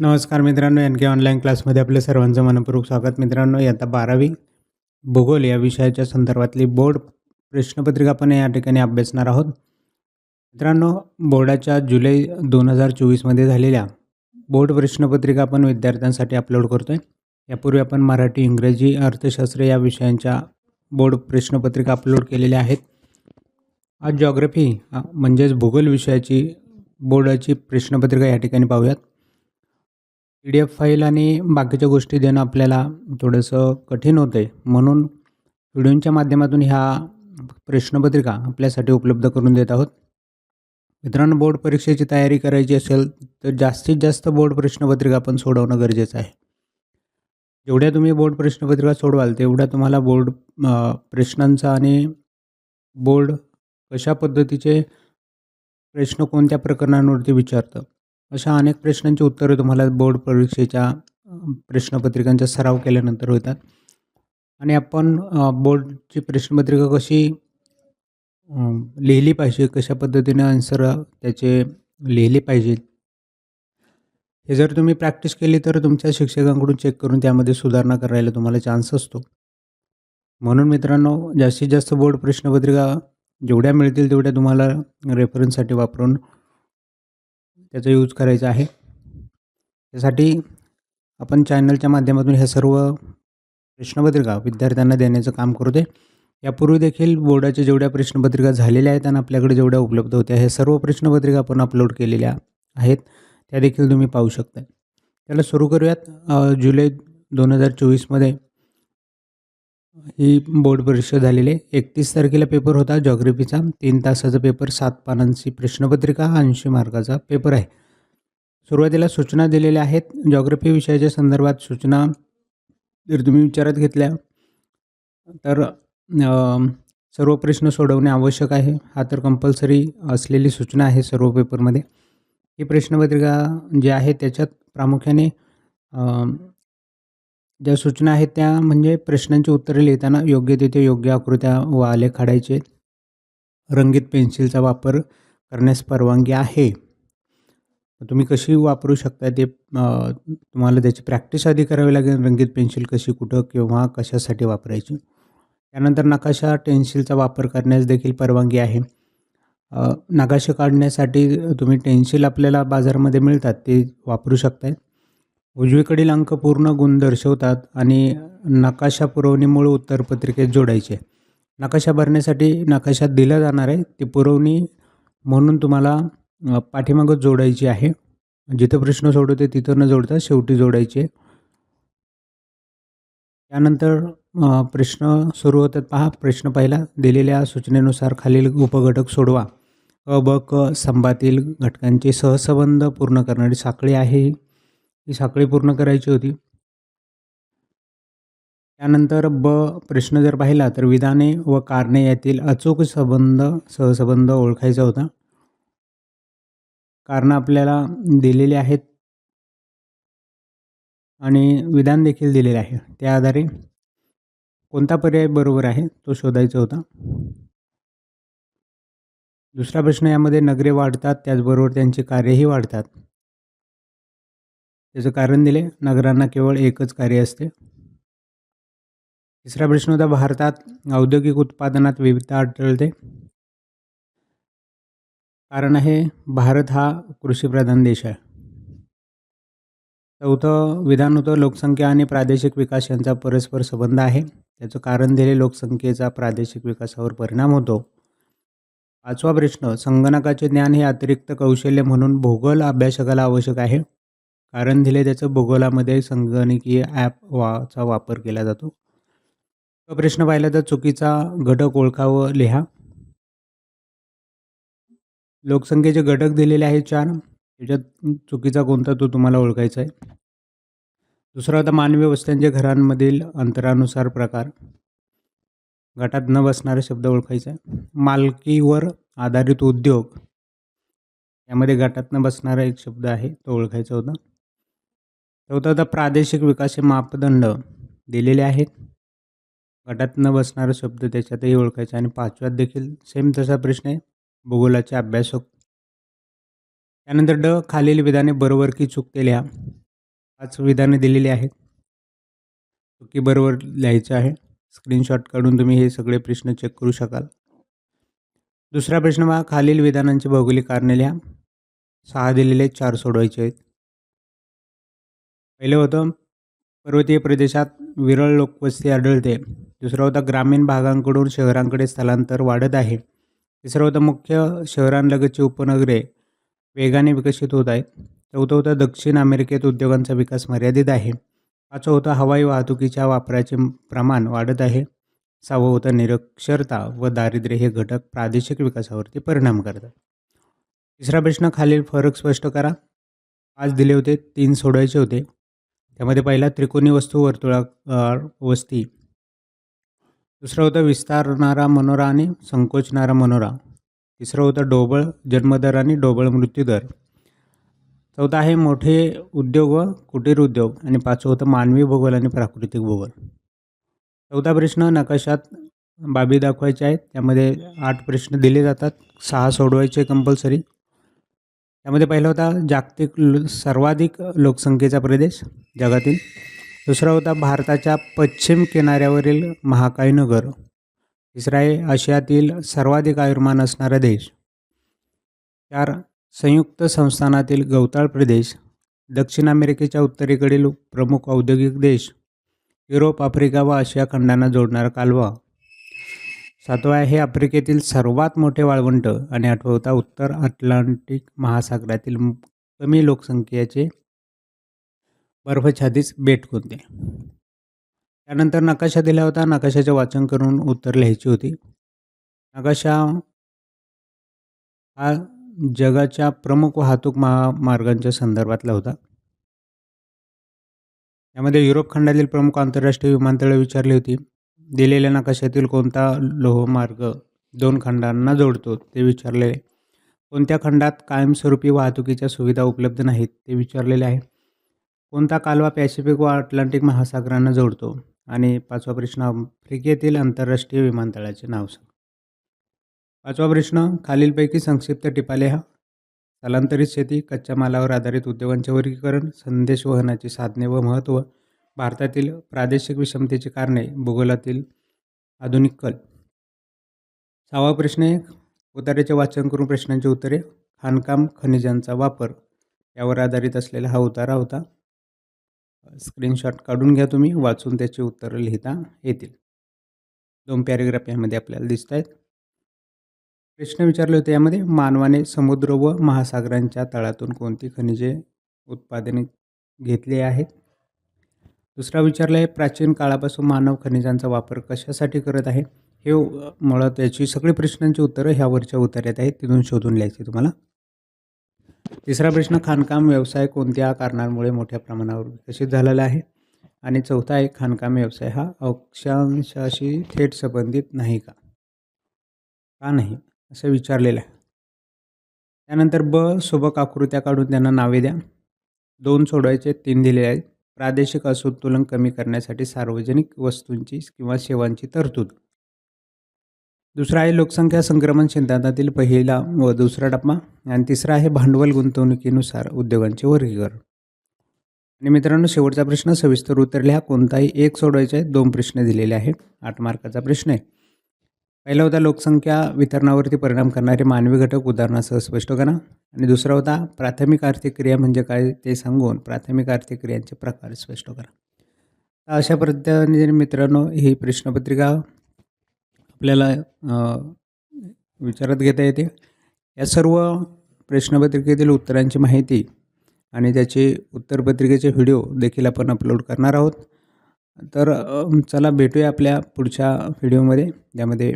नमस्कार मित्रांनो एन के ऑनलाईन क्लासमध्ये आपल्या सर्वांचं मनपूर्वक स्वागत. मित्रांनो आता बारावी भूगोल या विषयाच्या संदर्भातली बोर्ड प्रश्नपत्रिका आपण या ठिकाणी अभ्यासणार आहोत. मित्रांनो बोर्डाच्या जुलै दोन हजार चोवीसमध्ये झालेल्या बोर्ड प्रश्नपत्रिका आपण विद्यार्थ्यांसाठी अपलोड करतो आहे यापूर्वी आपण मराठी इंग्रजी अर्थशास्त्र या विषयांच्या बोर्ड प्रश्नपत्रिका अपलोड केलेल्या आहेत. आज जॉग्रफी म्हणजेच भूगोल विषयाची बोर्डाची प्रश्नपत्रिका या ठिकाणी पाहूयात. पी डी एफ फाईल आणि बाकीच्या गोष्टी देणं आपल्याला थोडंसं कठीण होतं आहे म्हणून व्हिडिओच्या माध्यमातून ह्या प्रश्नपत्रिका आपल्यासाठी उपलब्ध करून देत आहोत. मित्रांनो बोर्ड परीक्षेची तयारी करायची असेल तर जास्तीत जास्त बोर्ड प्रश्नपत्रिका आपण सोडवणं गरजेचं आहे. जेवढ्या तुम्ही बोर्ड प्रश्नपत्रिका सोडवाल तेवढ्या तुम्हाला बोर्ड प्रश्नांचा आणि बोर्ड कशा पद्धतीचे प्रश्न कोणत्या प्रकरणांवरती विचारतं? अशा अनेक प्रश्नांची उत्तरं तुम्हाला बोर्ड परीक्षेच्या प्रश्नपत्रिकांचा सराव केल्यानंतर होतात. आणि आपण बोर्डची प्रश्नपत्रिका कशी लिहिली पाहिजे कशा पद्धतीने आन्सर त्याचे लिहिले पाहिजेत हे जर तुम्ही प्रॅक्टिस केली तर तुमच्या शिक्षकांकडून चेक करून त्यामध्ये सुधारणा करायला तुम्हाला चान्स असतो. म्हणून मित्रांनो जास्तीत जास्त बोर्ड प्रश्नपत्रिका जेवढ्या मिळतील तेवढ्या तुम्हाला रेफरन्ससाठी वापरून त्याचा यूज करायचा आहे. त्यासाठी आपण चॅनलच्या माध्यमातून ह्या सर्व प्रश्नपत्रिका विद्यार्थ्यांना देण्याचं काम करतो आहे यापूर्वी देखील बोर्डाच्या जेवढ्या प्रश्नपत्रिका झालेल्या आहेत आणि आपल्याकडे जेवढ्या उपलब्ध होत्या ह्या सर्व प्रश्नपत्रिका आपण अपलोड केलेल्या आहेत. त्या देखील तुम्ही पाहू शकता त्याला सुरू करूयात. जुलै दोन हजार चोवीसमध्ये ही बोर्ड परीक्षा झालेली आहे. एकतीस तारखेला पेपर होता. जॉग्रफीचा तीन तासाचा पेपर सात पानांची प्रश्नपत्रिका ऐंशी मार्काचा पेपर आहे. सुरुवातीला सूचना दिलेल्या आहेत. जॉग्रफी विषयाच्या संदर्भात सूचना जर तुम्ही विचारात घेतल्या तर सर्व प्रश्न सोडवणे आवश्यक आहे. हा तर कंपल्सरी असलेली सूचना आहे सर्व पेपरमध्ये ही प्रश्नपत्रिका जी आहे त्याच्यात प्रामुख्याने ज्या सूचना आहेत त्या म्हणजे प्रश्नांची उत्तरे लिहिताना योग्य तिथे योग्य आकृत्या व आले काढायचे. रंगीत पेन्सिलचा वापर करण्यास परवानगी आहे. तुम्ही कशी वापरू शकता ते तुम्हाला त्याची प्रॅक्टिस आधी करावी लागेल. रंगीत पेन्सिल कशी कुठं किंवा कशासाठी वापरायची? त्यानंतर नकाशा टेन्सिलचा वापर करण्यास देखील परवानगी आहे. नकाशे काढण्यासाठी तुम्ही टेन्सिल आपल्याला बाजारामध्ये मिळतात ते वापरू शकताय. उजवीकडील अंक पूर्ण गुण दर्शवतात आणि नकाशा पुरवणी मूळ उत्तरपत्रिकेत जोडायचे. नकाशा भरण्यासाठी नकाशात दिला जाणार आहे. ती पुरवणी म्हणून तुम्हाला पाठीमागं जोडायची आहे. जिथं प्रश्न सोडवते तिथं न जोडता शेवटी जोडायचे. त्यानंतर प्रश्न सुरू होतात पहा. प्रश्न पहिला दिलेल्या सूचनेनुसार खालील उपघटक सोडवा. अ ब क स्तंभातील घटकांचे सहसंबंध पूर्ण करणारी साखळी आहे ही साखळी पूर्ण करायची होती. त्यानंतर ब प्रश्न जर पाहिला तर विधाने व कारणे यातील अचूक संबंध सहसंबंध ओळखायचा होता. कारणं आपल्याला दिलेली आहेत. आणि विधान देखील दिलेले आहे. त्या आधारे कोणता पर्याय बरोबर आहे तो शोधायचा होता. दुसरा प्रश्न यामध्ये नगरे वाढतात त्याचबरोबर त्यांचे कार्यही वाढतात. त्याचं कारण दिले. नगरांना केवळ एकच कार्य असते. तिसरा प्रश्न होता भारतात औद्योगिक उत्पादनात विविधता आढळते. कारण आहे भारत हा कृषीप्रधान देश आहे. चौथं विधान होतं लोकसंख्या आणि प्रादेशिक विकास यांचा परस्पर संबंध आहे. त्याचं कारण दिले लोकसंख्येचा प्रादेशिक विकासावर परिणाम होतो. पाचवा प्रश्न संगणकाचे ज्ञान हे अतिरिक्त कौशल्य म्हणून भूगोल अभ्यासकाला आवश्यक आहे. कारण दिले त्याचं भूगोलामध्ये संगणकीय ॲप वाचा वापर केला जातो. प्रश्न पाहिला तर चुकीचा घटक ओळखा व लिहा. लोकसंख्येचे घटक दिलेले आहेत चार. त्याच्यात चुकीचा कोणता तो तुम्हाला ओळखायचा आहे. दुसरा होता मानवी वस्त्यांच्या घरांमधील अंतरानुसार प्रकार. गटात न बसणारा शब्द ओळखायचा. आहे मालकीवर आधारित उद्योग. यामध्ये गटात न बसणारा एक शब्द आहे तो ओळखायचा होता. चौथा होता प्रादेशिक विकास हे मापदंड दिलेले आहेत. गटात न बसणारा शब्द त्याच्यातही ओळखायचा आणि पाचव्यात देखील सेम तसा प्रश्न आहे. भूगोलाचे अभ्यासक. त्यानंतर ड खालील विधाने बरोबर की चूक केल्या? लिहा पाच विधाने दिलेली आहेत. चुकी बरोबर लिहायचं आहे. स्क्रीनशॉट काढून तुम्ही हे सगळे प्रश्न चेक करू शकाल. दुसरा प्रश्न पहा. खालील विधानांची भौगोलिक कारणे लिहा. सहा दिलेले चार सोडवायचे आहेत. पहिलं होतं पर्वतीय प्रदेशात विरळ लोकवस्ती आढळते. दुसरं होतं ग्रामीण भागांकडून शहरांकडे स्थलांतर वाढत आहे. तिसरं होतं मुख्य शहरांलगतची उपनगरे वेगाने विकसित होत आहेत. चौथं होतं दक्षिण अमेरिकेत उद्योगांचा विकास मर्यादित आहे. पाचवं होतं हवाई वाहतुकीच्या वापराचे प्रमाण वाढत आहे. सहावं होतं निरक्षरता व दारिद्र्य हे घटक प्रादेशिक विकासावरती परिणाम करतात. तिसरा प्रश्न खालील फरक स्पष्ट करा. पाच दिले होते तीन सोडवायचे होते. त्यामध्ये पहिला त्रिकोणी वस्तू वर्तुळा वस्ती. दुसरं होतं विस्तारणारा मनोरा आणि संकोचणारा मनोरा. तिसरं होतं डोबळ जन्मदर आणि डोबळ मृत्यूदर. चौथा आहे मोठे उद्योग व कुटीर उद्योग आणि पाचवं होतं मानवी भूगोल आणि प्राकृतिक भूगोल. चौथा प्रश्न नकाशात बाबी दाखवायच्या आहेत. त्यामध्ये आठ प्रश्न दिले जातात. सहा सोडवायचे कंपल्सरी. त्यामध्ये पहिला होता जागतिक सर्वाधिक लोकसंख्येचा प्रदेश जगातील. दुसरा होता भारताच्या पश्चिम किनाऱ्यावरील महाकाय नगर. तिसरा आहे आशियातील सर्वाधिक आयुर्मान असणारा देश. चार संयुक्त संस्थानातील गवताळ प्रदेश. दक्षिण अमेरिकेच्या उत्तरेकडील प्रमुख औद्योगिक देश. युरोप आफ्रिका व आशिया खंडांना जोडणारा कालवा. सातवा हे आफ्रिकेतील सर्वात मोठे वाळवंट आणि आठवता उत्तर अटलांटिक महासागरातील कमी लोकसंख्येचे बर्फछादीच बेट कोणते त्यानंतर नकाशा दिला होता. नकाशाचे वाचन करून उत्तर लिहायची होती. नकाशा हा जगाच्या प्रमुख वाहतूक महामार्गांच्या संदर्भातला होता. यामध्ये युरोप खंडातील प्रमुख आंतरराष्ट्रीय विमानतळे विचारली होती. दिलेल्या नकाशातील कोणता लोहमार्ग दोन खंडांना जोडतो ते विचारलेले. कोणत्या खंडात कायमस्वरूपी वाहतुकीच्या सुविधा उपलब्ध नाहीत ते विचारलेले आहे. कोणता कालवा पॅसिफिक व अटलांटिक महासागरांना जोडतो आणि पाचवा प्रश्न आफ्रिकेतील आंतरराष्ट्रीय विमानतळाचे नाव सांग. पाचवा प्रश्न खालीलपैकी संक्षिप्त टिपाले हा स्थलांतरित शेती कच्च्या मालावर आधारित उद्योगांचे वर्गीकरण संदेश वहनाची साधने व महत्त्व भारतातील प्रादेशिक विषमतेची कारणे भूगोलातील आधुनिक कल. सहावा प्रश्न एक उतार्याचे वाचन करून प्रश्नांची उत्तरे खाणकाम खनिजांचा वापर यावर आधारित असलेला हा उतारा होता. स्क्रीनशॉट काढून घ्या तुम्ही वाचून त्याची उत्तरं लिहिता येतील. दोन पॅरेग्राफ यामध्ये आपल्याला दिसत आहेत प्रश्न विचारले होते यामध्ये मानवाने समुद्र व महासागरांच्या तळातून कोणती खनिजे उत्पादने घेतली आहेत? दुसरा विचारला आहे प्राचीन काळापासून मानव खनिजांचा वापर कशासाठी करत आहे? हे मुळात याची सगळी प्रश्नांची उत्तरं ह्यावरच्या उत्तरात आहेत तिथून शोधून लिहायची तुम्हाला. तिसरा प्रश्न खाणकाम व्यवसाय कोणत्या कारणांमुळे मोठ्या प्रमाणावर विकसित झालेला आहे? आणि चौथा आहे खाणकाम व्यवसाय हा अक्षांशाशी थेट संबंधित नाही का? का नाही? असं विचारलेलं आहे. त्यानंतर ब सोबक आकृत्या काढून त्यांना नावे द्या. दोन सोडवायचे तीन दिलेले आहेत. प्रादेशिक असंतुलन कमी करण्यासाठी सार्वजनिक वस्तूंची किंवा सेवांची तरतूद. दुसरा आहे लोकसंख्या संक्रमण सिद्धांतातील पहिला व दुसरा टप्पा आणि तिसरा आहे भांडवल गुंतवणुकीनुसार उद्योगांचे वर्गीकरण. आणि मित्रांनो शेवटचा प्रश्न सविस्तर उत्तर हा कोणताही एक सोडवायचा आहे दोन प्रश्न दिलेले आहेत. आठ मार्काचा प्रश्न आहे. पहिला होता लोकसंख्या वितरणावरती परिणाम करणारे मानवी घटक उदाहरणासह स्पष्ट करा. आणि दुसरा होता प्राथमिक आर्थिक क्रिया म्हणजे काय ते सांगून प्राथमिक आर्थिक क्रियांचे प्रकार स्पष्ट करा. अशा पद्धतीने मित्रांनो ही प्रश्नपत्रिका आपल्याला विचारात घेता येते. या सर्व प्रश्नपत्रिकेतील उत्तरांची माहिती आणि त्याचे उत्तरपत्रिकेचे व्हिडिओ देखील आपण अपलोड करणार आहोत. तर चला भेटूया आपल्या पुढच्या व्हिडिओमध्ये ज्यामध्ये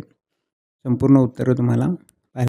संपूर्ण उत्तरं तुम्हाला